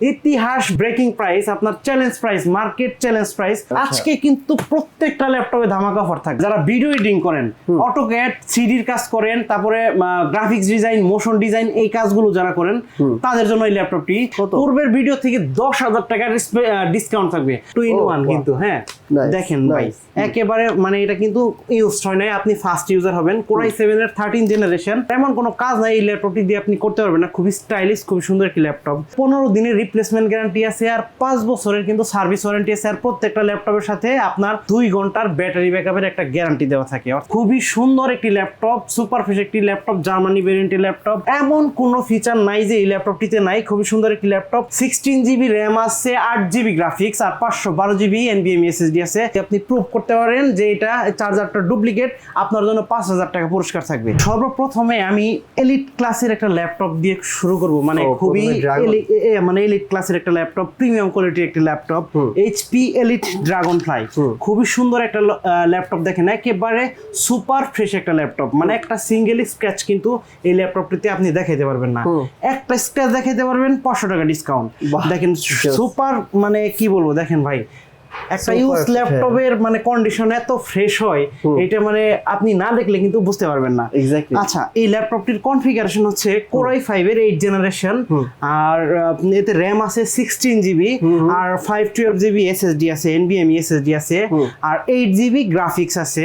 ইতিহাস breaking price আপনার challenge price market challenge price আজকে কিন্তু প্রত্যেকটা ল্যাপটপে ধামাকা অফার থাকে যারা ভিডিও এডিটিং করেন অটোক্যাড সিডির কাজ করেন তারপরে গ্রাফিক্স ডিজাইন মোশন ডিজাইন এই কাজগুলো যারা করেন তাদের জন্য এই ল্যাপটপটি পূর্বের ভিডিও থেকে দশ হাজার টাকার ডিসকাউন্ট থাকবে। টু ইন ওয়ান কিন্তু হ্যাঁ। দেখেন ভাই একেবারে মানে এটা কিন্তু ইউজ হয় নাই আপনি ফার্স্ট ইউজার হবেন। কোরাই সেভেন এর থার্টিন জেনারেশন এমন কোনো কাজ নাই এই ল্যাপটপটি দিয়ে আপনি করতে পারবেন না। খুবই স্টাইলিশ খুবই সুন্দর একটি ল্যাপটপ পনেরো দিনের রিপ্লেসমেন্ট গ্যারান্টি আছে আর পাঁচ বছরের কিন্তু সার্ভিস ওয়ারেন্টি আছে আর প্রত্যেকটা ল্যাপটপের সাথে আপনার দুই ঘণ্টার ব্যাটারি ব্যাকআপের একটা গ্যারান্টি দেওয়া থাকে। খুবই সুন্দর একটি ল্যাপটপ সুপার একটি ল্যাপটপ জার্মানি ভেরিয়েন্টের ল্যাপটপ এমন কোনো ফিচার নাই যে এই ল্যাপটপটিতে নাই খুবই সুন্দর একটি ল্যাপটপ সিক্সটিন জিবি র্যাম আছে আট জিবি গ্রাফিক্স আর পাঁচশো বারো জিবি এনবিএমই এসএসডি আছে। আপনি প্রুভ করতে পারেন যে এটা চার্জারটা ডুপ্লিকেট আপনার জন্য পাঁচ হাজার টাকা পুরস্কার থাকবে। সর্বপ্রথমে আমি এলিট ক্লাসের একটা ল্যাপটপ দিয়ে শুরু করব। মানে খুবই মানে এলিট ক্লাসের একটা ল্যাপটপ প্রিমিয়াম কোয়ালিটির একটি laptop HP elite dragon fly খুবই সুন্দর একটা ল্যাপটপ দেখেন একেবারে সুপার ফ্রেশ একটা ল্যাপটপ মানে একটা সিঙ্গেল স্ক্র্যাচ কিন্তু এই ল্যাপটপটিতে আপনি দেখাইতে পারবেন না। একটা স্ক্র্যাচ দেখাইতে পারবেন পাঁচশো টাকা ডিসকাউন্ট দেখেন সুপার মানে কি বলব দেখেন ভাই একটা ইউজ ল্যাপটপের মানে কন্ডিশন এত ফ্রেশ হয় এটা মানে আপনি না দেখলে কিন্তু বুঝতে পারবেন না। আচ্ছা এই ল্যাপটপটির কনফিগারেশন হচ্ছে কোরাই ফাইভ এর এইট জেনারেশন আর এতে র্যাম আছে সিক্সটিন জিবি আর ফাইভ টুয়েলভ জিবি এসএসডি আছে এনবিএমই এসএসডি আছে আর এইট জিবি গ্রাফিক্স আছে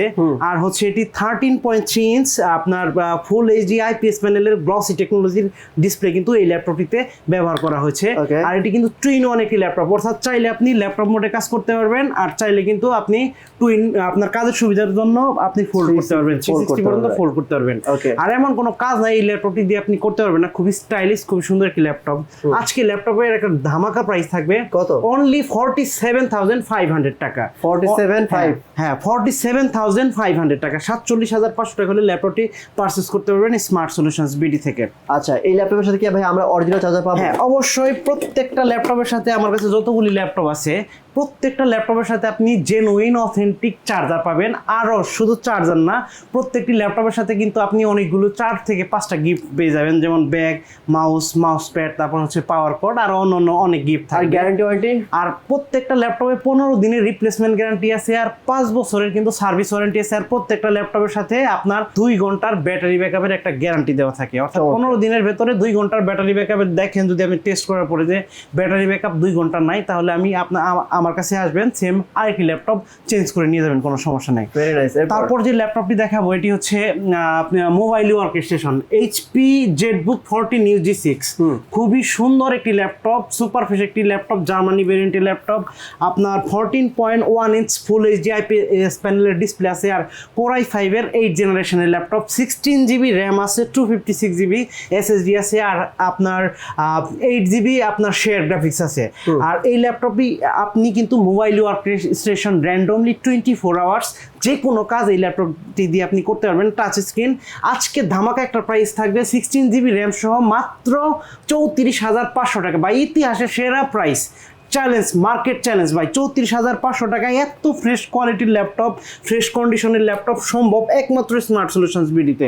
আর হচ্ছে এটি থার্টিন পয়েন্ট থ্রি ইঞ্চ আপনার ফুল এইচডি আইপিএস প্যানেলের গ্লসি টেকনোলজির ডিসপ্লে কিন্তু এই ল্যাপটপটিতে ব্যবহার করা হয়েছে। আর এটি কিন্তু টুইন ওয়ান একটি ল্যাপটপ অর্থাৎ চাইলে আপনি ল্যাপটপ মোডে কাজ করতে পারবেন আর চাইলে কিন্তু আপনি টুইন আপনার কাজের সুবিধার জন্য আপনি ফোল্ড করতে পারবেন সিক্সটি পর্যন্ত ফোল্ড করতে পারবেন। আর এমন কোনো কাজ নাই এই ল্যাপটপটি দিয়ে আপনি করতে পারবেন না। খুবই স্টাইলিশ খুবই সুন্দর একটি ল্যাপটপ আজকে ল্যাপটপের একটা ধামাকা প্রাইস থাকবে কত? Only forty seven thousand five hundred টাকা 47,500 হ্যাঁ forty seven thousand five hundred টাকা। সাতচল্লিশ হাজার পাঁচশো টাকা হলে ল্যাপটপটি পারচেস করতে পারবেন স্মার্ট সলিউশনস বিডি থেকে। আচ্ছা এই ল্যাপটপের সাথে কি ভাই আমরা অরিজিনাল চার্জার পাবো? হ্যাঁ অবশ্যই প্রত্যেকটা ল্যাপটপের সাথে আমার কাছে যতগুলি ল্যাপটপ আছে প্রত্যেকটা ল্যাপটপের সাথে আপনি জেনুইন অথেন্টিক চার্জার পাবেন। আরও শুধু চার্জার না প্রত্যেকটি ল্যাপটপের সাথে কিন্তু আপনি অনেকগুলো চার থেকে পাঁচটা গিফট পেয়ে যাবেন। যেমন ব্যাগ মাউস মাউস প্যাড তারপর হচ্ছে পাওয়ার কর্ড আর অন্য অন্য অনেক গিফট আর গ্যারান্টি ওয়ারেন্টি আর প্রত্যেকটা ল্যাপটপে পনেরো দিনের রিপ্লেসমেন্ট গ্যারান্টি আছে আর পাঁচ বছরের কিন্তু সার্ভিস ওয়ারেন্টি আছে। আর প্রত্যেকটা ল্যাপটপের সাথে আপনার দুই ঘণ্টার ব্যাটারি ব্যাকআপের একটা গ্যারান্টি দেওয়া থাকে। অর্থাৎ পনেরো দিনের ভেতরে দুই ঘণ্টার ব্যাটারি ব্যাকআপের দেখেন যদি আমি টেস্ট করার পরে যে ব্যাটারি ব্যাকআপ দুই ঘণ্টা নাই তাহলে আমি আপনার আমার কাছে আসবেন সেম আরেকটি ল্যাপটপ চেঞ্জ করে নিয়ে যাবেন কোনো সমস্যা নেই। তারপর যে ল্যাপটপটি দেখাবো এটি হচ্ছে mobile work station HP ZBook fourteen U G six খুবই সুন্দর একটি ল্যাপটপ সুপার ফিস একটি ল্যাপটপ জার্মানি ভেরিয়েন্টের ল্যাপটপ। আপনার fourteen point one inch full HD IPS প্যানেলের ডিসপ্লে আছে আর কোরাই ফাইভের এইট জেনারেশনের ল্যাপটপ। সিক্সটিন জিবি র্যাম আছে two fifty six GB SSD আছে আর আপনার এইট জিবি আপনার শেয়ার গ্রাফিক্স আছে। আর এই ল্যাপটপটি আপনি কিন্তু mobile work station randomly twenty four hours যে কোনো কাজ এই ল্যাপটপটি দিয়ে আপনি করতে পারবেন টাচ স্ক্রিন আজকে ধামাকা একটা প্রাইস থাকবে সিক্সটিন জিবি র্যাম সহ মাত্র চৌত্রিশ হাজার পাঁচশো টাকা। বা ইতিহাসের সেরা প্রাইস চ্যালেঞ্জ মার্কেট চ্যালেঞ্জ ভাই। চৌত্রিশ হাজার পাঁচশো টাকায় এত ফ্রেশ কোয়ালিটির ল্যাপটপ ফ্রেশ কন্ডিশনের ল্যাপটপ সম্ভব একমাত্র স্মার্ট সলিউশনস বিডিতে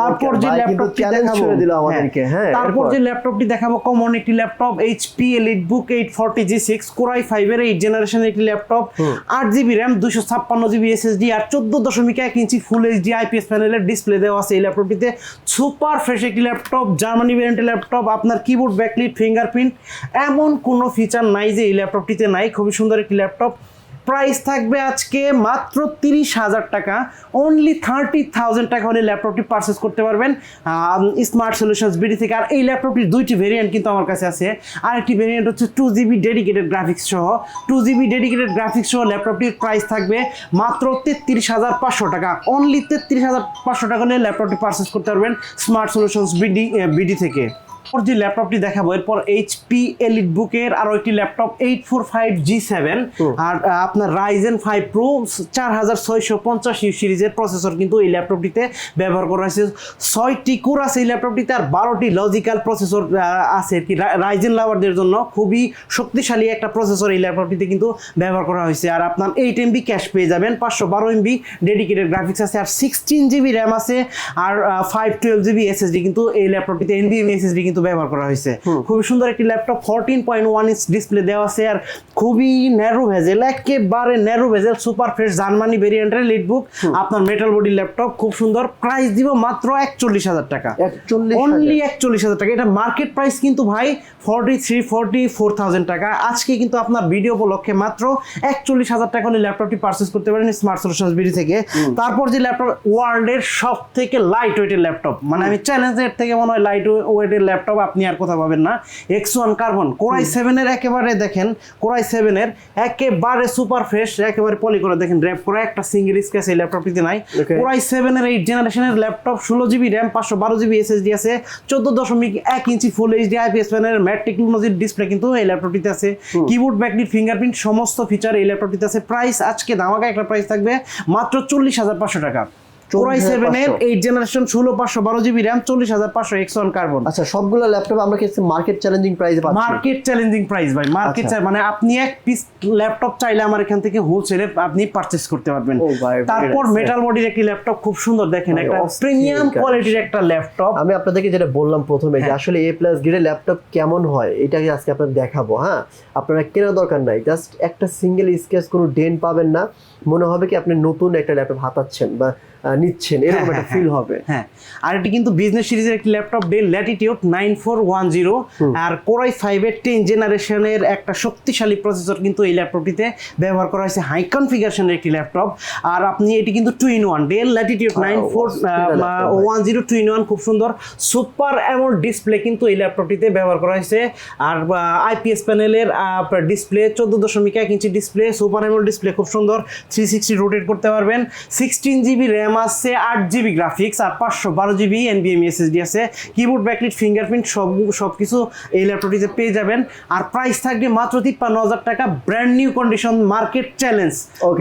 তারপর যে ল্যাপটপটি দেখাবো আমাদেরকে, হ্যাঁ, তারপর যে ল্যাপটপটি দেখাবো কমন একটি laptop HP elite book eight forty G six core i ফাইভের এইট জেনারেশনের একটি ল্যাপটপ আট জিবি র্যাম দুশো ছাপ্পান্ন জিবি এসএসডি আর চোদ্দ দশমিক এক ইঞ্চি ফুল এইচডি আইপিএস প্যানেলের ডিসপ্লে দেওয়া আছে এই ল্যাপটপটিতে সুপার ফ্রেশ একটি ল্যাপটপ জার্মানি ভ্যারিয়েন্টের ল্যাপটপ আপনার কিবোর্ড ব্যাকলিট ফিঙ্গারপ্রিন্ট এমন কোনো ফিচার নাই যে এই ল্যাপটপটিতে নাই, খুবই সুন্দর একটি ল্যাপটপ প্রাইস থাকবে আজকে মাত্র তিরিশ হাজার টাকা। অনলি থার্টি থাউজেন্ড টাকা হলে ল্যাপটপটি পারচেস করতে পারবেন। স্মার্ট সলিউশনস বিডি থেকে। আর এই ল্যাপটপটির দুইটি ভেরিয়েন্ট কিন্তু আমার কাছে আছে। আর একটি ভেরিয়েন্ট হচ্ছে টু জিবি ডেডিকেটেড গ্রাফিক্স সহ। টু জিবি ডেডিকেটেড গ্রাফিক্স সহ ল্যাপটপটির প্রাইস থাকবে মাত্র তেত্রিশ হাজার পাঁচশো টাকা। অনলি তেত্রিশ হাজার পাঁচশো টাকা হলে ল্যাপটপটি পারচেস করতে পারবেন স্মার্ট সলিউশনস বিডি বিডি থেকে। যে ল্যাপটপটি দেখাবো। এরপর এইচপি এলিট বুকের আরও একটি laptop eight four five G seven আর আপনার রাইজেন ফাইভ প্রো চার হাজার ছয়শো পঞ্চাশ ইউ সিরিজের প্রসেসর কিন্তু এই ল্যাপটপটিতে ব্যবহার করা হয়েছে। ছয়টি কোর আছে এই ল্যাপটপটিতে আর বারোটি লজিক্যাল প্রসেসর আছে আর কি। রাইজেন লাভারদের জন্য খুবই শক্তিশালী একটা প্রসেসর এই ল্যাপটপটিতে কিন্তু ব্যবহার করা হয়েছে। আর আপনার এইট এমবি ক্যাশ পেয়ে যাবেন পাঁচশো বারো এমবি ডেডিকেটেড গ্রাফিক্স আছে আর সিক্সটিন জিবি র্যাম আছে আর ফাইভ টুয়েলভ জিবি এসএসডি কিন্তু এই ল্যাপটপটিতে এনবিএম এসএসডি কিন্তু ব্যবহার করা হয়েছে। খুবই সুন্দর একটি laptop fourteen point one inch display দেওয়া আছে আর খুবই ন্যারো ভেজেল একেবারে narrow bezel super fresh Germany ভেরিয়েন্টের লিটবুক আপনার মেটাল বডি ল্যাপটপ খুব সুন্দর। প্রাইস দিব মাত্র একচল্লিশ হাজার টাকা। অনলি একচল্লিশ হাজার টাকা। এটা মার্কেট প্রাইস কিন্তু ভাই forty three forty four thousand টাকা। আজকে কিন্তু আপনার ভিডিও উপলক্ষে মাত্র একচল্লিশ হাজার টাকা হলে ল্যাপটপটি পারচেস করতে পারেন স্মার্ট সলিউশনস বিডি থেকে। তারপর যে ল্যাপটপ ওয়ার্ল্ডের সব থেকে লাইট ওয়েটের ল্যাপটপ। মানে আমি চ্যালেঞ্জের থেকে মনে হয় লাইট ওয়েটের ল্যাপটপ আপনি আর কোথাও পাবেন না। এক্স ওয়ান কার্বন কোরাই সেভেনের একেবারে দেখেন কোরাই সেভেনের একেবারে সুপার ফ্রেশ একেবারে পলি করে দেখেন র্যাপ করা একটা সিঙ্গেল স্কেচ এই ল্যাপটপটিতে নাই। কোরাই সেভেনের এইট জেনারেশনের ল্যাপটপ ষোলো জিবি র্যাম পাঁচশো বারো জিবি এসএসডি আছে চোদ্দ দশমিক এক ইঞ্চি full HD IPS panel matte টেকনোলজির ডিসপ্লে কিন্তু এই ল্যাপটপটিতে আছে। কিবোর্ড ব্যাকলিট ফিঙ্গারপ্রিন্ট সমস্ত ফিচার এই ল্যাপটপটিতে আছে। প্রাইস আজকে ধামাকা একটা প্রাইস থাকবে মাত্র চল্লিশ হাজার পাঁচশো টাকা। কোরাই সেভেনের 40,500 এইট জেনারেশন ষোলো পাঁচশো বারো জিবি র্যাম চল্লিশ হাজার পাঁচশো এক্স ওয়ান কার্বন আচ্ছা সবগুলো ল্যাপটপ আমরা কি মার্কেট চ্যালেঞ্জিং প্রাইসে পাচ্ছি? মার্কেট চ্যালেঞ্জিং প্রাইস ভাই মার্কেট আচ্ছা। মানে আপনি এক পিস ল্যাপটপ চাইলে আমার এখান থেকে হোলসেলে আপনি পারচেজ করতে পারবেন। তারপর মেটাল বডির একটি ল্যাপটপ খুব সুন্দর দেখেন একটা প্রিমিয়াম কোয়ালিটির একটা ল্যাপটপ আমি আপনাদেরকে যেটা বললাম প্রথমে যে হ্যাঁ। আসলে এ প্লাস গ্রেডের ল্যাপটপ কেমন হয় এটাকে আজকে আপনাদের দেখাবো হ্যাঁ? আপনারা কেনার দরকার নাই জাস্ট একটা সিঙ্গেল স্কেচ কোনো ডেন পাবেন না। মনে হবে কি আপনি নতুন একটা ল্যাপটপ হাতাচ্ছেন বা নিচ্ছেন। এরকম একটা ফিল হবে। হ্যাঁ আর এটি কিন্তু বিজনেস সিরিজের একটি laptop Dell Latitude nine four one zero আর কোরাই ফাইভের টেন জেনারেশনের একটা শক্তিশালী প্রসেসর কিন্তু এই ল্যাপটপটিতে ব্যবহার করা হয়েছে। হাই কনফিগারেশনের একটি ল্যাপটপ আর আপনি এটি কিন্তু two in one Dell Latitude nine four. One zero two in one খুব সুন্দর। সুপার অ্যামোড ডিসপ্লে কিন্তু এই ল্যাপটপটিতে ব্যবহার করা হয়েছে। আর আইপিএস প্যানেলের ডিসপ্লে চোদ্দ দশমিক এক ইঞ্চি ডিসপ্লে সুপার অ্যামোড ডিসপ্লে খুব সুন্দর। থ্রি সিক্সটি রোটেট করতে পারবেন। সিক্সটিন জিবি র্যাম আছে আট জিবি গ্রাফিক্স আর পাঁচশো বারো জিবি এনবিএম এসএসডি আছে। কিবোর্ড ব্যাকলিট ফিঙ্গারপ্রিন্ট সব সব কিছু এই ল্যাপটপটিতে পেয়ে যাবেন। আর প্রাইস থাকবে মাত্র তিপ্পান্ন হাজার টাকা brand new condition market challenge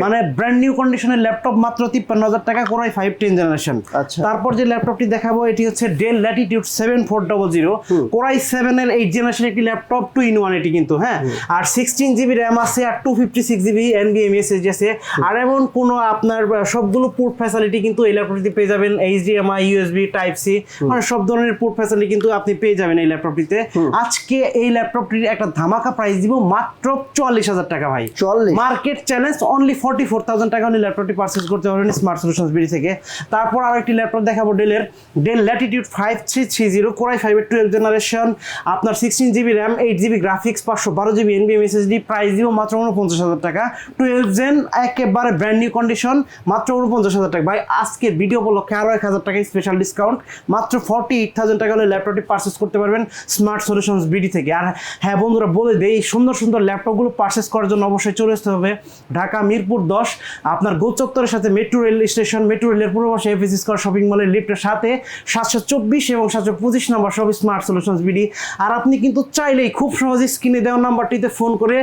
মানে ব্র্যান্ড নিউ কন্ডিশনের ল্যাপটপ মাত্র তিপ্পান্ন হাজার টাকা কোরাই ফাইভ টেন জেনারেশন আচ্ছা। তারপর যে ল্যাপটপটি দেখাবো এটি হচ্ছে Dell Latitude seven four double zero core i সেভেনের এইট জেনারেশন একটি ল্যাপটপ টু ইন ওয়ান এটি কিন্তু হ্যাঁ? আর সিক্সটিন জিবি র্যাম আছে আর টু ফিফটি সিক্স জিবি এনবিএম এসএসডি আছে। আর এমন কোনো আপনার সবগুলো পোর্ট ফ্যাসিলিটি কিন্তু এই ল্যাপটপটিতে পেয়ে যাবেন এইচডিএমআই ইউএসবি টাইপ সি মানে সব ধরনের পোর্ট ফ্যাসিলিটি কিন্তু আপনি পেয়ে যাবেন এই ল্যাপটপটিতে আজকে এই ল্যাপটপটির একটা ধামাকা প্রাইস দিব মাত্র চুয়াল্লিশ হাজার টাকা ভাই। চল্লিশ? Market challenge only forty four thousand টাকা হলে ল্যাপটপটি পারচেস করতে পারবেন স্মার্ট সলিউশনস বিডি থেকে। তারপর আর একটি ল্যাপটপ দেখাবো ডেলের Dell Latitude five three three zero core i ফাইভের টুয়েলভ জেনারেশন আপনার sixteen GB RAM eight GB graphics পাঁচশো বারো জিবি এনবিএম এসএসডি প্রাইস দিব মাত্র উনপঞ্চাশ হাজার টাকা। টুয়েলভ জেন একেবারে ব্র্যান্ড নিউ কন্ডিশন মাত্র উনপঞ্চাশ হাজার টাকা। ভাই আজকে ভিডিও উপলক্ষে আরও এক হাজার টাকা স্পেশাল ডিসকাউন্ট মাত্র ফর্টি এইট থাউজেন্ড টাকা হলে ল্যাপটপটি পারচেস করতে পারবেন স্মার্ট সলিউশনস বিডি থেকে। আর হ্যাঁ বন্ধুরা, বলে দেই এই সুন্দর সুন্দর ল্যাপটপগুলো পারচেস করার জন্য অবশ্যই চলে আসতে হবে ঢাকা মিরপুর দশ। আপনার গোচত্বরের সাথে মেট্রো রেল স্টেশন মেট্রো রেলের পূর্ব পাশে এফএসি স্কোয়ার শপিং মলের লিফটের সাথে সাতশো চব্বিশ এবং সাতশো পঁচিশ নাম্বার সব স্মার্ট সলিউশনস বিডি আর আপনি কিন্তু চাইলেই খুব সহজে স্ক্রিনে দেওয়া নাম্বারটিতে ফোন করে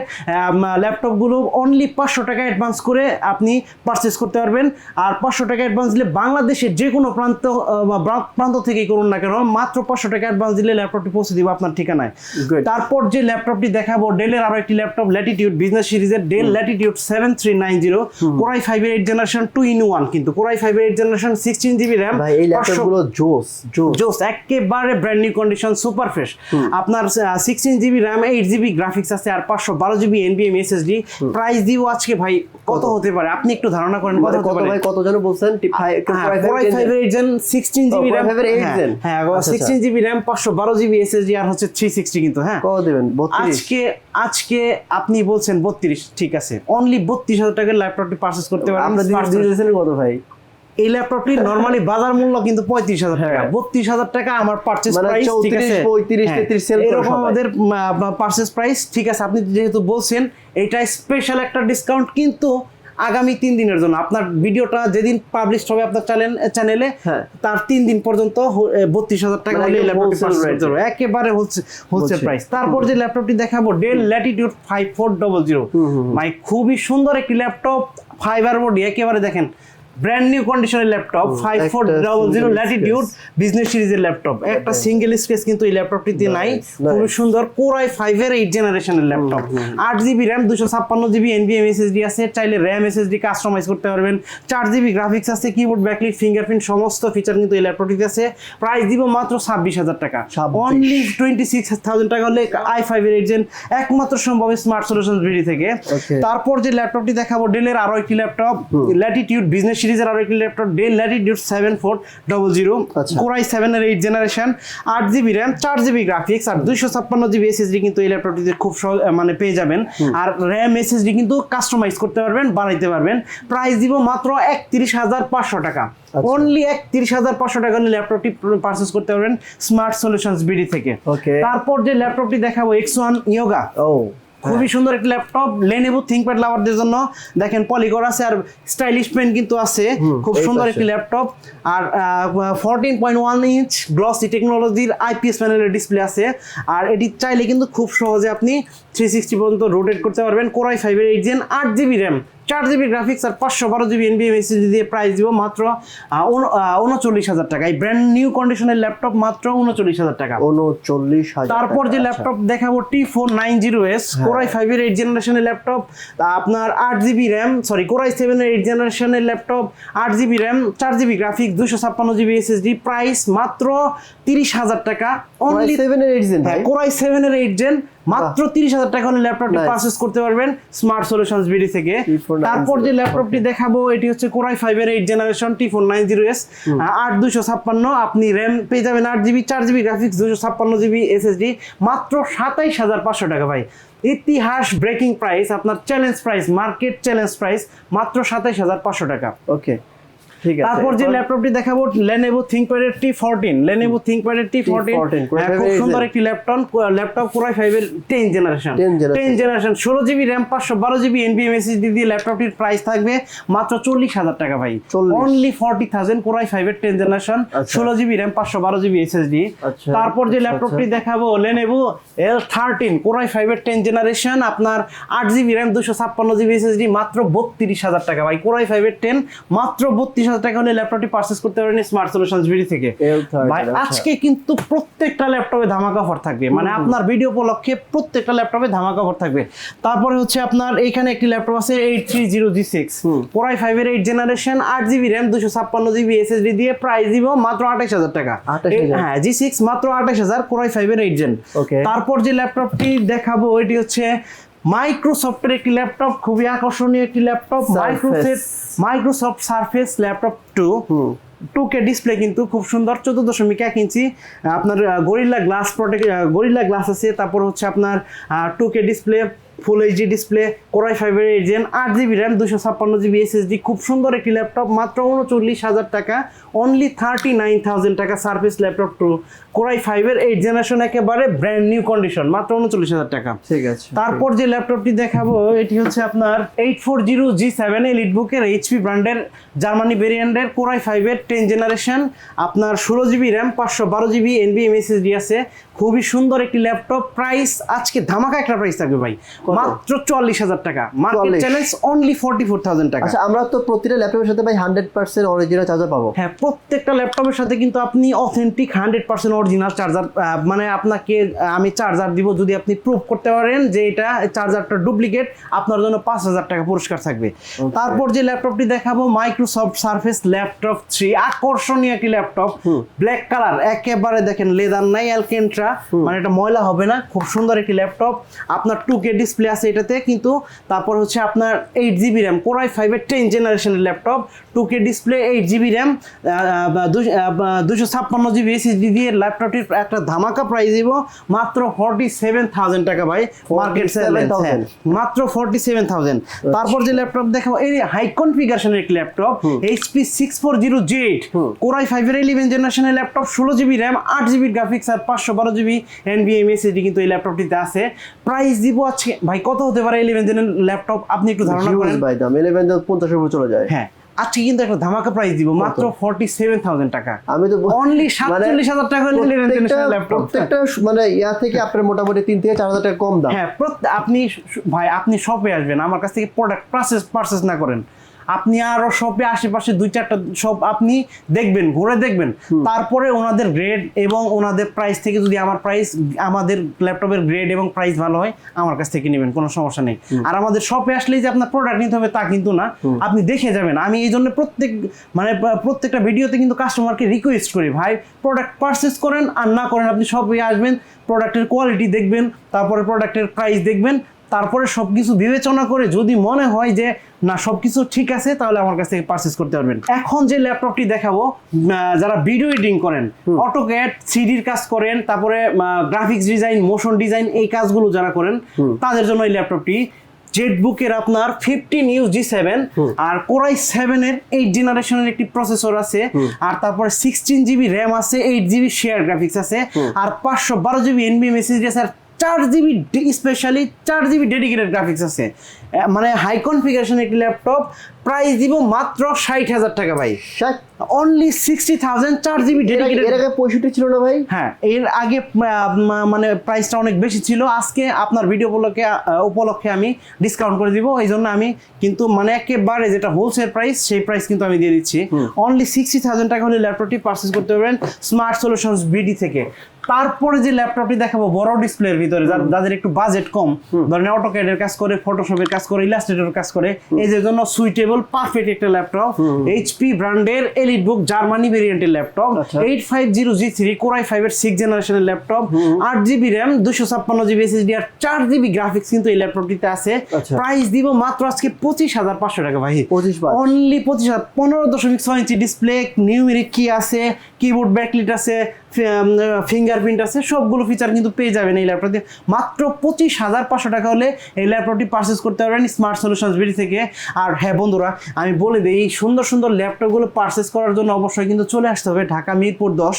ল্যাপটপগুলো অনলি পাঁচশো টাকা অ্যাডভান্স করে আপনি পারচেস করতে পারবেন। আর পাঁচশো টাকা অ্যাডভান্স দিলে বাংলাদেশের যে কোনো প্রান্ত বা প্রান্ত থেকেই করুন না কেন মাত্র পাঁচশো টাকা অ্যাডভান্স দিলে ল্যাপটপটি পৌঁছে দিব আপনার ঠিকানায়। তারপর যে ল্যাপটপটি দেখাবো ডেলের আরও একটি ল্যাপটপ ল্যাটিটিউড বিজনেস সিরিজের Dell Latitude seven three nine zero core i five eight generation two in one কিন্তু core i five eight generation sixteen GB RAM এই ল্যাপটপগুলো জোস জোস। একেবারে brand new condition super fresh আপনার sixteen GB RAM eight GB graphics আছে আর পাঁচশো বারো জিবি এনবিএম এসএসডি প্রাইস দিব আজকে ভাই কত হতে পারে? আপনি একটু ধারণা করেন কত হতে পারে? কত জন বলছেন? টি- ফাই- হ্যাঁ, ফাই- Core i5 এর eight gen 16 GB Core RAM i5 এর eight gen? হ্যাঁ আচ্ছা, 16 জিবি র্যাম 512 জিবি এসএসডি আর হচ্ছে 360 কিন্তু হ্যাঁ? বত্রিশ। আজকে আজকে আপনি বলছেন 32 ঠিক আছে। অনলি 32000 টাকার ল্যাপটপটি করতে পারেন কত ভাই? এই ল্যাপটপটি নরমালি বাজার মূল্য কিন্তু 35000 টাকা। হ্যাঁ। 32000 টাকা আমার পারচেজ মানে প্রাইস ঠিক আছে? 35, 33 sell করে এরকম আমাদের পারচেজ প্রাইস ঠিক আছে? আপনি যেহেতু বলছেন এটা স্পেশাল একটা ডিসকাউন্ট কিন্তু আগামী তিন দিনের জন্য। আপনার ভিডিওটা যেদিন পাবলিশ হবে আপনার চ্যানেল চ্যানেলে। তার তিন দিন পর্যন্ত বত্রিশ হাজার টাকা মানে হলে ল্যাপটপটি। একেবারে হচ্ছে হচ্ছে প্রাইস তারপর যে ল্যাপটপটি দেখাবো Dell Latitude five four double zero মানে খুবই সুন্দর একটি ল্যাপটপ ফাইবার বডি একেবারে দেখেন ব্র্যান্ড নিউ কন্ডিশনের laptop five four double zero Latitude business সিরিজের ল্যাপটপ একটা সিঙ্গেল স্পেস কিন্তু এই ল্যাপটপটিতে নাই। খুবই সুন্দর কোরাই ফাইভ এর এইট জেনারেশনের ল্যাপটপ আট জিবি র্যাম দুশো ছাপ্পান্ন জিবি এনবিএম এসএসডি আছে। চাইলে র্যাম এসএসডি কাস্টমাইজ করতে পারবেন। চার জিবি গ্রাফিক্স আছে কিবোর্ড ব্যাকলিট ফিঙ্গারপ্রিন্ট সমস্ত ফিচার কিন্তু এই ল্যাপটপটিতে আছে। প্রাইস দিব মাত্র ছাব্বিশ হাজার টাকা। 26,000 অনলি টোয়েন্টি সিক্স থাউজেন্ড টাকা হলে আই ফাইভ এর এইট জেন একমাত্র সম্ভব স্মার্ট সলিউশন ভিডি থেকে। তারপর যে ল্যাপটপটি দেখাবো ডেলের আরও একটি ল্যাপটপ ল্যাটিটিউড বিজনেস সিরিজের আরও একটি laptop Dell Latitude seven four double zero আচ্ছা। কোরাই সেভেন এর এইট জেনারেশন আট জিবি র্যাম চার জিবি গ্রাফিক্স আর দুইশো ছাপ্পান্ন জিবি এসএসডি কিন্তু এই ল্যাপটপটিতে খুব সহজ- মানে পেয়ে যাবেন। আর র্যাম এসএসডি কিন্তু কাস্টমাইজ করতে পারবেন বানাইতে পারবেন। প্রাইস দিব মাত্র একত্রিশ হাজার পাঁচশো টাকা। আচ্ছা। অনলি একত্রিশ হাজার পাঁচশো টাকা হলে ল্যাপটপটি পারচেস করতে পারবেন স্মার্ট সলিউশনস বিডি থেকে। তারপর যে ল্যাপটপটি দেখাবো এক্স ওয়ান ইয়োগা ও খুবই সুন্দর একটা ল্যাপটপ লেনেভো থিংকপ্যাড লাভারদের জন্য। দেখেন পলিগর আছে আর স্টাইলিশ পেন কিন্তু আছে। খুব সুন্দর। একটি ল্যাপটপ আর fourteen point one inch glossy টেকনোলজির আইপিএস প্যানেলের ডিসপ্লে আছে। আর এটি চাইলে কিন্তু খুব সহজে আপনি থ্রি সিক্সটি পর্যন্ত রোটেট করতে পারবেন। কোরাই ফাইভের এইট জেন আট জিবি র্যাম চার জিবি গ্রাফিক্স আর পাঁচশো বারো জিবি এনবিএম এসএসডি দিয়ে প্রাইস দিব মাত্র উনচল্লিশ হাজার টাকা। এই ব্র্যান্ড নিউ কন্ডিশনের ল্যাপটপ মাত্র উনচল্লিশ হাজার টাকা। উনচল্লিশ হাজার তারপর যে আচ্ছা। ল্যাপটপ দেখাবো T four nine zero S core i ফাইভের এইট জেনারেশনের ল্যাপটপ আপনার আট GB RAM sorry core i সেভেনের এইট জেনারেশনের ল্যাপটপ আট জিবি র্যাম চার জিবি গ্রাফিক্স দুশো ছাপ্পান্ন জিবি এসএসডি প্রাইস মাত্র তিরিশ হাজার টাকা। অনলি সেভেন এর এইট জেন কোরাই সেভেনের এইট জেন মাত্র তিরিশ হাজার টাকা হলে ল্যাপটপটি. পারচেস করতে পারবেন স্মার্ট সলিউশনস বিডি থেকে। তারপর যে ল্যাপটপটি দেখাবো এটি হচ্ছে কোরাই ফাইভের eight generation T four nine zero S আট দুশো ছাপ্পান্ন। আপনি র্যাম পেয়ে যাবেন আট জিবি চার জিবি গ্রাফিক্স দুশো ছাপ্পান্ন জিবি এসএসডি মাত্র সাতাইশ হাজার পাঁচশো টাকা ভাই। ইতিহাস ব্রেকিং প্রাইস আপনার challenge price market challenge price মাত্র সাতাইশ হাজার পাঁচশো টাকা। ওকে তারপর যে ল্যাপটপটি দেখাবো ফোরটিন লেনেভো থিঙ্কপ্যাডের টি ফোরটিন T14 খুব সুন্দর একটি ল্যাপটপ ল্যাপটপ কোরাই ফাইভের টেন জেনারেশন 10 টেন জেনারেশন ষোলো জিবি র্যাম পাঁচশো বারো জিবি এনবিএম এসএসডি দিয়ে ল্যাপটপটির প্রাইস থাকবে মাত্র চল্লিশ হাজার টাকা ভাই। Only forty thousand core i ফাইভের টেন জেনারেশন আচ্ছা। ষোলো জিবি র্যাম পাঁচশো বারো জিবি এসএসডি আচ্ছা, তারপর যে আচ্ছা, ল্যাপটপটি আচ্ছা। দেখাবো Lenovo L thirteen core i ফাইভের টেন জেনারেশন আপনার আট জিবি র্যাম দুশো ছাপ্পান্ন জিবি এসএসডি মাত্র বত্রিশ হাজার টাকা ভাই। কোরাই ফাইভের টেন মাত্র বত্রিশ হাজার টাকা হলে ল্যাপটপটি পারচেস করতে পারেন স্মার্ট সলিউশনস বিডি থেকে। ভাই। আজকে কিন্তু প্রত্যেকটা ল্যাপটপে ধামাকা অফার থাকবে। মানে আপনার ভিডিও উপলক্ষে প্রত্যেকটা ল্যাপটপে ধামাকা অফার থাকবে। তারপরে হচ্ছে আপনার এইখানে একটি ল্যাপটপ আছে eight three zero G six core i ফাইভের এইট জেনারেশন আট জিবি র্যাম দুশো ছাপ্পান্ন জিবি এসএসডি দিয়ে প্রাইস দিব মাত্র আঠাশ হাজার টাকা। হ্যাঁ জি সিক্স মাত্র আঠাশ হাজার কোরাই ফাইভের এইট জেন তারপর যে ল্যাপটপটি দেখাবো এটি হচ্ছে মাইক্রোসফটের একটি ল্যাপটপ খুবই আকর্ষণীয় একটি laptop. Microsoft Microsoft Surface laptop two two K display কিন্তু খুব সুন্দর চোদ্দ দশমিক এক ইঞ্চি। আপনার Gorilla glass protect Gorilla glass আছে তারপর হচ্ছে আপনার two K display full HD display core i ফাইভের এজেন আট জিবি র্যাম দুশো ছাপ্পান্ন জিবি এসএসডি খুব সুন্দর একটি ল্যাপটপ মাত্র উনচল্লিশ হাজার টাকা। অনলি থার্টি নাইন থাউজেন্ড টাকা service laptop two core i ফাইভের এইট জেনারেশন একেবারে ব্র্যান্ড নিউ কন্ডিশন মাত্র উনচল্লিশ হাজার টাকা। ঠিক আছে। তারপর যে ল্যাপটপটি দেখাবো এটি হচ্ছে আপনার eight four zero G seven elite বুকের এইচপি ব্র্যান্ডের জার্মানি ভেরিয়েন্টের কোরাই ফাইভের টেন জেনারেশন আপনার ষোলো জিবি র্যাম পাঁচশো বারো জিবি এনবিএম এসএসডি আছে। খুবই সুন্দর একটি ল্যাপটপ। প্রাইস আজকে ধামাকা একটা প্রাইস থাকবে ভাই। মাত্র চল্লিশ হাজার টাকা। Market challenge only forty four thousand টাকা। আচ্ছা আমরা তো প্রতিটা ল্যাপটপের সাথে ভাই হান্ড্রেড পার্সেন্ট অরিজিনাল চার্জার পাবো। হ্যাঁ প্রত্যেকটা ল্যাপটপের সাথে কিন্তু আপনি authentic hundred percent original charger মানে আপনাকে আমি চার্জার দিব যদি আপনি প্রুভ করতে পারেন যে এটা চার্জারটা ডুপ্লিকেট আপনার জন্য পাঁচ হাজার টাকা পুরস্কার থাকবে। তারপর যে ল্যাপটপটি দেখাবো মাইক্রোসফট সারফেস ল্যাপটপ থ্রি আকর্ষণীয় একটি ল্যাপটপ। ব্ল্যাক কালার একেবারে দেখেন লেদার নাই অ্যালকেন্ট্রা মানে এটা ময়লা হবে না খুব সুন্দর একটি ল্যাপটপ আপনার টু কে ডিসপ্লে আছে এটাতে কিন্তু তারপর হচ্ছে আপনার eight GB RAM core i ফাইভের টেন জেনারেশনের laptop two K display eight GB RAM দুশো ছাপ্পান্ন জিবি এসএসডি দিয়ে ল্যাপটপটির একটা ধামাকা প্রাইস দিব মাত্র ফর্টি সেভেন থাউজেন্ড টাকা ভাই মার্কেট 47,000 মাত্র ফর্টি সেভেন থাউজেন্ড তারপর যে ল্যাপটপ দেখাবো এই হাই কনফিগারেশনের একটি laptop HP six four zero Z core i ফাইভের ইলেভেন জেনারেশনের ল্যাপটপ ষোলো জিবি র্যাম আট জিবি গ্রাফিক্স আর পাঁচশো বারো জিবি এনবিএম এসএসডি কিন্তু এই ল্যাপটপটিতে আছে। প্রাইস দিব আজকে ভাই কত হতে পারে ইলেভেন জেনের ল্যাপটপ আপনি একটু ধারণা করেন। ভাই দাম ইলেভেন জেন পঞ্চাশের উপর চলে যায়। হ্যাঁ আজকে কিন্তু একটা ধামাকা প্রাইস দিব মাত্র ফর্টি সেভেন থাউজেন্ড টাকা। আমি তো অনলি মানে সাতচল্লিশ হাজার টাকা হলে ল্যাপটপ প্রত্যেকটা মানে ইয়া থেকে আপনার মোটামুটি তিন থেকে চার হাজার টাকা কম দাম। হ্যাঁ আপনি ভাই আপনি শপে আসবেন আমার কাছ থেকে প্রোডাক্ট পারচেস পারচেস না করেন। আপনি আরও শপে আশেপাশে দুই চারটা শপ আপনি দেখবেন ঘুরে দেখবেন। তারপরে ওনাদের গ্রেড এবং ওনাদের প্রাইস থেকে যদি আমার প্রাইস আমাদের ল্যাপটপের গ্রেড এবং প্রাইস ভালো হয় আমার কাছ থেকে নেবেন কোনো সমস্যা নেই। আর আমাদের শপে আসলেই যে আপনার প্রোডাক্ট নিতে হবে তা কিন্তু না। আপনি দেখে যাবেন। আমি এই জন্য প্রত্যেক মানে প্রত্যেকটা ভিডিওতে কিন্তু কাস্টমারকে রিকোয়েস্ট করি ভাই প্রোডাক্ট পারচেস করেন আর না করেন আপনি শপে আসবেন প্রোডাক্টের কোয়ালিটি দেখবেন তারপরে প্রোডাক্টের প্রাইস দেখবেন তারপরে সব কিছু বিবেচনা করে যদি মনে হয় যে না সব কিছু ঠিক আছে তাহলে আমার কাছ থেকে পারচেস করতে পারবেন। এখন যে ল্যাপটপটি দেখাবো যারা ভিডিও এডিটিং করেন অটোক্যাড সিডির কাজ করেন তারপরে গ্রাফিক্স ডিজাইন মোশন ডিজাইন এই কাজগুলো যারা করেন তাদের জন্য এই ল্যাপটপটি জেটবুকের আপনার ফিফটিন ইউ জি সেভেন আর কোরাই সেভেন এর এইট জেনারেশনের একটি প্রসেসর আছে আর তারপরে সিক্সটিন জিবি র্যাম আছে এইট জিবি শেয়ার গ্রাফিক্স আছে আর পাঁচশো বারো জিবি এনবি মেসেজ আছে আর চার জিবি স্পেশালি চার জিবি ডেডিকেটেড গ্রাফিক্স আছে। মানে হাই কনফিগারেশন একটি ল্যাপটপ প্রাইস দিব মাত্র ষাট হাজার টাকা ভাই। অনলি সিক্সটি থাউজেন্ড চার জিবি এর আগে- ডেডিকেটেড এর আগে পঁয়ষট্টি ছিল না ভাই? হ্যাঁ এর আগে মানে প্রাইসটা অনেক বেশি ছিল। আজকে আপনার ভিডিও উপলক্ষে উপলক্ষে আমি ডিসকাউন্ট করে দিব। এই জন্য আমি কিন্তু মানে একেবারে যেটা হোলসেল প্রাইস সেই প্রাইস কিন্তু আমি দিয়ে দিচ্ছি। অনলি সিক্সটি থাউজেন্ড টাকা হলে ল্যাপটপটি পারচেস করতে পারবেন স্মার্ট সলিউশনস বিডি থেকে। তারপরে যে ল্যাপটপটি দেখাবো বড় ডিসপ্লের ভিতরে যাদের একটু বাজেট কম। ধরেন অটোক্যাডের কাজ করে ফটোশপের কাজ করে ইলাস্ট্রেটরের কাজ করে এই যে জন্য সুইটেবল পারফেক্ট একটা ল্যাপটপ এইচপি ব্র্যান্ডের এলিট বুক জার্মানি ভেরিয়েন্টের ল্যাপটপ আচ্ছা। Eight five zero G three core i five এর সিক্স জেনারেশনের ল্যাপটপ আট জিবি র্যাম দুশো ছাপ্পান্ন জিবি এসএসডি আর চার জিবি গ্রাফিক্স কিন্তু এই ল্যাপটপটিতে আছে। আচ্ছা। প্রাইস দিব মাত্র আজকে পঁচিশ হাজার পাঁচশো টাকা ভাই। পঁচিশ অনলি পঁচিশ হাজার পনেরো দশমিক ছয় ইঞ্চি ডিসপ্লে নিউমেরিক কি আছে কিবোর্ড ব্যাকলিট আছে ফিঙ্গারপ্রিন্ট আছে সবগুলো ফিচার কিন্তু পেয়ে যাবেন এই ল্যাপটপে মাত্র পঁচিশ হাজার পাঁচশো টাকা হলে এই ল্যাপটপটি পারচেস করতে পারবেন স্মার্ট সলিউশনস বিডি থেকে। আর হ্যাঁ বন্ধুরা আমি বলে দিই এই সুন্দর সুন্দর ল্যাপটপগুলো পারচেস করার জন্য অবশ্যই কিন্তু চলে আসতে হবে ঢাকা মিরপুর দশ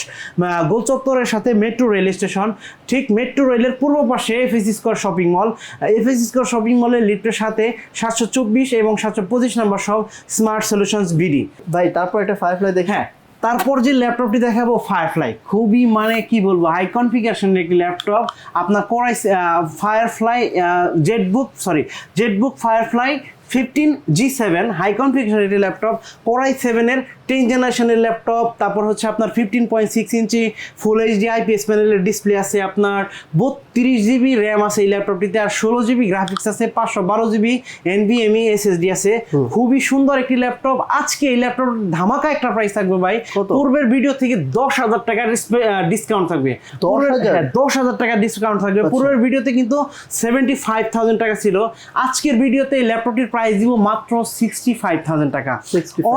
গোল চত্বরের সাথে মেট্রো রেল স্টেশন ঠিক মেট্রো রেলের পূর্ব পাশে FAC square shopping mall FAC square shopping মলের লিফটের সাথে সাতশো চব্বিশ এবং সাতশো পঁচিশ নম্বর সব স্মার্ট সলিউশনস বিডি ভাই তারপর একটা ফায়ারফ্লাই দেখি। হ্যাঁ। তারপর যে ল্যাপটপটি দেখাবো ফায়ারফ্লাই খুবই মানে কি বলব হাই কনফিগারেশনের একটি ল্যাপটপ। আপনার core i Firefly ZBook sorry ZBook Firefly fifteen G seven high configuration একটি ল্যাপটপ। কোরাই সেভেনের টেন জেনারেশনের ল্যাপটপ তারপর হচ্ছে আপনার ফিফটিন পয়েন্ট সিক্স ইঞ্চি ফুল এইচডি আইপিএস প্যানেলের ডিসপ্লে আছে আপনার বত্রিশ জিবি র্যাম আছে এই ল্যাপটপটিতে আর ষোলো জিবি গ্রাফিক্স আছে পাঁচশো বারো জিবি এনবিএমই এসএসডি আছে। খুবই সুন্দর একটি ল্যাপটপ। আজকে এই ল্যাপটপ ধামাকা একটা প্রাইস থাকবে ভাই। পূর্বের ভিডিও থেকে দশ হাজার টাকার ডিসকাউন্ট থাকবে। পূর্বের- 10,000? হ্যাঁ, দশ হাজার টাকা ডিসকাউন্ট থাকবে। আচ্ছা। পূর্বের ভিডিওতে কিন্তু সেভেন্টি ফাইভ থাউজেন্ড টাকা ছিল। আজকের ভিডিওতে এই ল্যাপটপটির প্রাইস দিব মাত্র সিক্সটি ফাইভ থাউজেন্ড টাকা।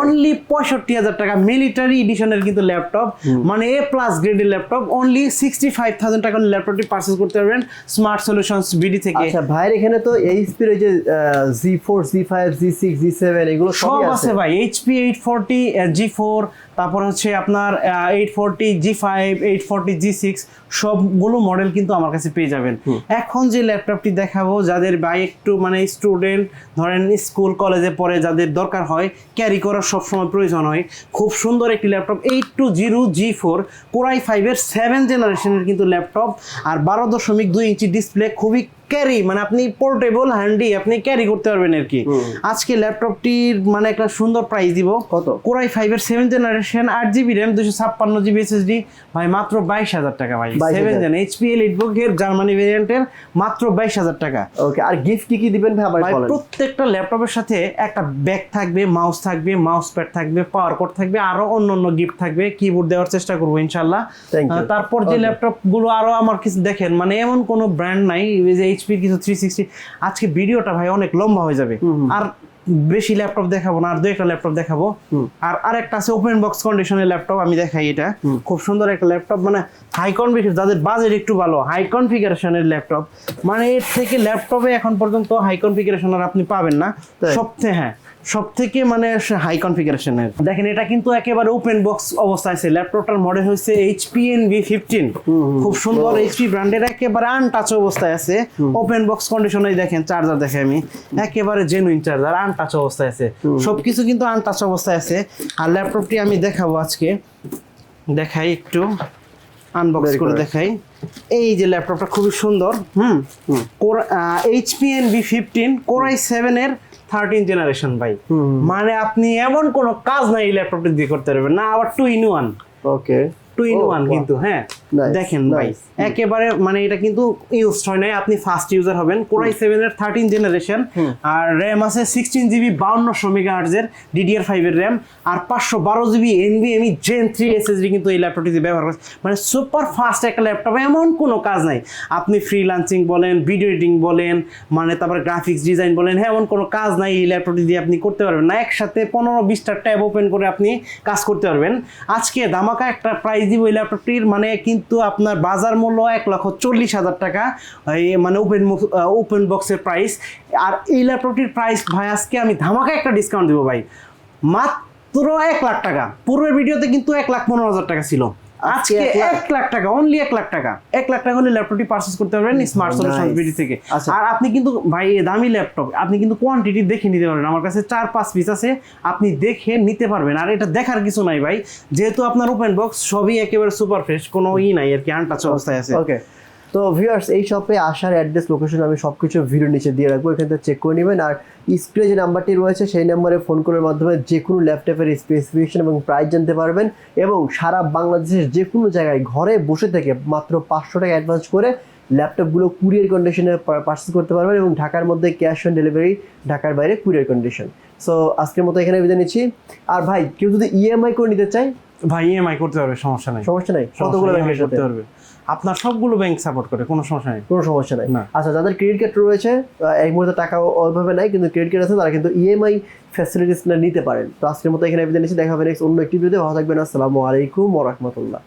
অনলি পঁয়ষট্টি হাজার টাকা মিলিটারি এডিশনের কিন্তু ল্যাপটপ মানে এ প্লাস গ্রেডের laptop only sixty five thousand টাকার ল্যাপটপটি পারচেস করতে পারবেন স্মার্ট সলিউশন বিডি থেকে। আচ্ছা ভাইয়ের এখানে তো এইচপির এই যে G four G five G six G seven এগুলো সব আছে। ভাই। HP eight forty G four তারপর হচ্ছে আপনার eight forty G five eight forty G six সবগুলো মডেল কিন্তু আমার কাছে পেয়ে যাবেন। এখন যে ল্যাপটপটি দেখাবো যাদের ভাই একটু মানে স্টুডেন্ট ধরেন স্কুল কলেজে পড়ে যাদের দরকার হয় ক্যারি করার সবসময় প্রয়োজন হয়। খুব সুন্দর একটি laptop eight two zero G four core i ফাইভের সেভেন জেনারেশনের কিন্তু ল্যাপটপ আর বারো দশমিক দুই ইঞ্চি ডিসপ্লে খুবই ক্যারি মানে আপনি পোর্টেবল হ্যান্ডি আপনি ক্যারি করতে পারবেন আর কি। আজকে ল্যাপটপটির মানে একটা সুন্দর প্রাইস দিব। কত? কোরাই ফাইভের সেভেন জেনারেশন আট জিবি র্যাম দুশো ছাপ্পান্ন জিবি এসএসডি ভাই মাত্র বাইশ হাজার টাকা ভাই। সেভেন জেন এইচপি এলিটবুকের জার্মানি ভেরিয়েন্টের মাত্র বাইশ হাজার টাকা। ওকে আর গিফট কি কি দিবেন ভাই আবার প্রত্যেকটা ল্যাপটপের সাথে একটা ব্যাগ থাকবে মাউস থাকবে মাউস প্যাড থাকবে পাওয়ার কোড থাকবে আরও অন্য অন্য গিফট থাকবে কিবোর্ড দেওয়ার চেষ্টা করব ইনশাল্লাহ তারপর যে ল্যাপটপগুলো আরও আমার কিছু দেখেন মানে এমন কোনো ব্র্যান্ড নাই এই যে এইচপি কিছু থ্রি সিক্সটি আজকে ভিডিওটা ভাই অনেক লম্বা হয়ে যাবে। আর বেশি ল্যাপটপ দেখাবো না আর দু একটা ল্যাপটপ দেখাবো। আর আর একটা আছে ওপেন বক্স কন্ডিশনের ল্যাপটপ আমি দেখাই এটা। খুব সুন্দর একটা ল্যাপটপ মানে হাই কনফিগার যাদের বাজেট একটু ভালো হাই কনফিগারেশনের ল্যাপটপ মানে এর থেকে ল্যাপটপে এখন পর্যন্ত হাই কনফিগারেশন আর আপনি পাবেন না। সবথেকে সব থেকে হ্যাঁ। সব থেকে মানে হাই কনফিগারেশনের দেখেন এটা কিন্তু একেবারে ওপেন বক্স অবস্থায় আছে। ল্যাপটপটার মডেল হচ্ছে এইচপি এন ভি ফিফটিন খুব সুন্দর এইচপি ব্র্যান্ডের একেবারে আনটাচ অবস্থায় আছে। ওপেন বক্স কন্ডিশনে দেখেন চার্জার দেখে আমি। একেবারে জেনুইন চার্জার আনটাচ অবস্থায় আছে। সবকিছু কিন্তু আনটাচ অবস্থায় আছে। আর ল্যাপটপটি আমি দেখাবো আজকে। দেখাই একটু। আনবক্স করে। দেখাই। এই যে ল্যাপটপটা খুবই সুন্দর হুম? Core HP Envy fifteen core i সেভেনের থার্টিন জেনারেশন ভাই। মানে আপনি এমন কোনো কাজ নাই এই ল্যাপটপটি দিয়ে করতে পারবেন। না আবার two in one okay two in one কিন্তু হ্যাঁ। দেখেন ভাই একেবারে মানে এটা কিন্তু ইউজ হয় নাই আপনি ফার্স্ট ইউজার হবেন। কোরাই সেভেন এর থার্টিন জেনারেশন আর র্যাম আছে সিক্সটিন জিবি বাউন্নশো মেগা আর্জের ডিডিআর ফাইভ এর র্যাম আর পাঁচশো বারো জিবি এনবিএমই জেন থ্রি এসএসডি কিন্তু এই ল্যাপটপটিতে ব্যবহার করছে মানে সুপার ফাস্ট একটা ল্যাপটপ এমন কোনো কাজ নাই। আপনি ফ্রিলান্সিং বলেন ভিডিও এডিটিং বলেন মানে তারপর গ্রাফিক্স ডিজাইন বলেন হ্যাঁ এমন কোনো কাজ নাই এই ল্যাপটপটি দিয়ে আপনি করতে পারবেন না। একসাথে পনেরো বিশটা ট্যাব ওপেন করে আপনি কাজ করতে পারবেন। আজকে ধামাকা একটা প্রাইস দিব এই ল্যাপটপটির মানে কিন্তু আপনার বাজার মূল্য এক লক্ষ চল্লিশ হাজার টাকা। মানে ওপেন ওপেন বক্সের প্রাইস আর এই ল্যাপটপটির প্রাইস ভাই, আজকে আমি ধামাকা একটা ডিসকাউন্ট দেবো ভাই। মাত্র এক লাখ টাকা। পূর্বের ভিডিওতে কিন্তু এক লাখ পনেরো হাজার টাকা ছিল। আজকে এক লাখ? টাকা অনলি এক লাখ টাকা। এক লাখ টাকা হলে ল্যাপটপটি পারচেস করতে পারবেন স্মার্ট সলিউশন বিডি থেকে। আচ্ছা। আর আপনি কিন্তু ভাই দামি ল্যাপটপ আপনি কিন্তু কোয়ান্টিটি দেখে নিতে পারবেন। আমার কাছে চার পাঁচ পিস আছে আপনি দেখে নিতে পারবেন। আর এটা দেখার কিছু নাই ভাই। যেহেতু আপনার ওপেন বক্স সবই একেবারে সুপার ফ্রেশ কোনো ই নাই আর কি আনটাচ অবস্থায় আছে। ওকে তো ভিউয়ার্স এই শপে আসার অ্যাড্রেস লোকেশন আমি সব কিছু ভিডিও নিচে দিয়ে রাখব এখান থেকে চেক করে নেবেন। আর স্ক্রিনে যে নাম্বারটি রয়েছে সেই নাম্বারে ফোন করার মাধ্যমে যে কোনো ল্যাপটপের স্পেসিফিকেশন এবং প্রাইস জানতে পারবেন এবং সারা বাংলাদেশের যে কোনো জায়গায় ঘরে বসে থেকে মাত্র পাঁচশো টাকা অ্যাডভান্স করে ল্যাপটপগুলো কুরিয়ার কন্ডিশনে পার্চেস করতে পারবেন এবং ঢাকার মধ্যে ক্যাশ অন ডেলিভারি ঢাকার বাইরে কুরিয়ার কন্ডিশন সো আজকের মতো এখানে বিদায় নিচ্ছি। আর ভাই কেউ যদি ইএমআই করে নিতে চায়? ভাই ইএমআই করতে পারবে সমস্যা নাই। সমস্যা নাই? কতগুলো করতে পারবে আপনার সবগুলো ব্যাংক সাপোর্ট করে কোনো সমস্যা নেই। কোনো সমস্যা নেই। না। আচ্ছা যাদের ক্রেডিট কার্ড রয়েছে এক এই মুহূর্তে টাকা ওইভাবে নাই কিন্তু ক্রেডিট কার্ড আছে তারা কিন্তু ইএমআই ফ্যাসিলিটিস নিতে পারেন। তো আজকের মতো এখানে বিদায় নিচ্ছি দেখা হবে নেক্সট অন্য একটি ভিডিও ভালো থাকবেন আসসালামু আলাইকুম ওরহমতুল্লাহ রাহমাতুল্লাহ।